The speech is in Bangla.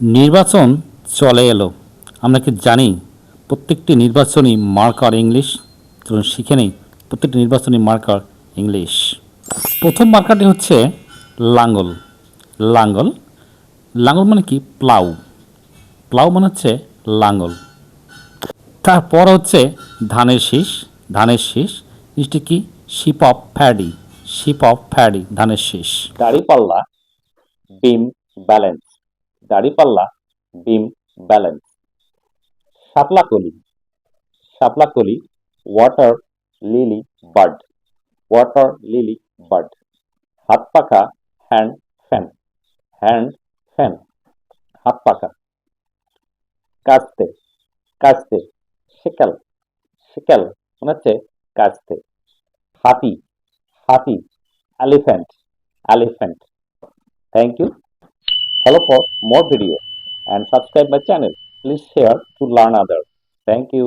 নির্বাচন চলে এলো। আমরা কি জানি প্রত্যেকটি নির্বাচনী মার্কার ইংলিশ? চলুন শিখে নেই প্রত্যেকটি নির্বাচনী মার্কার ইংলিশ। প্রথম মার্কারটি হচ্ছে লাঙ্গল। লাঙ্গল? লাঙ্গল মানে কি? প্লাউ। প্লাউ মানে হচ্ছে লাঙ্গল। তারপর হচ্ছে ধানের শীষ। ধানের শীষ জিনিসটি কি? Sheaf of paddy sheaf of paddy ধানের শীষ। দাড়িপাল্লা বিম ব্যালেন্স। দাড়িপাল্লা বিম ব্যালেন্স। শাপলাকলি Shaplakoli water lily bird water lily bird হাত পাখা হ্যান্ড ফ্যান হ্যান্ড ফ্যান হাত পাখা। কাস্তে। কাস্তে। শিকেল। শিকেল মনে হচ্ছে কাস্তে। হাতি। হাতি। Elephant. elephant. Thank you. Follow for more videos and subscribe my channel. Please share to learn others. Thank you.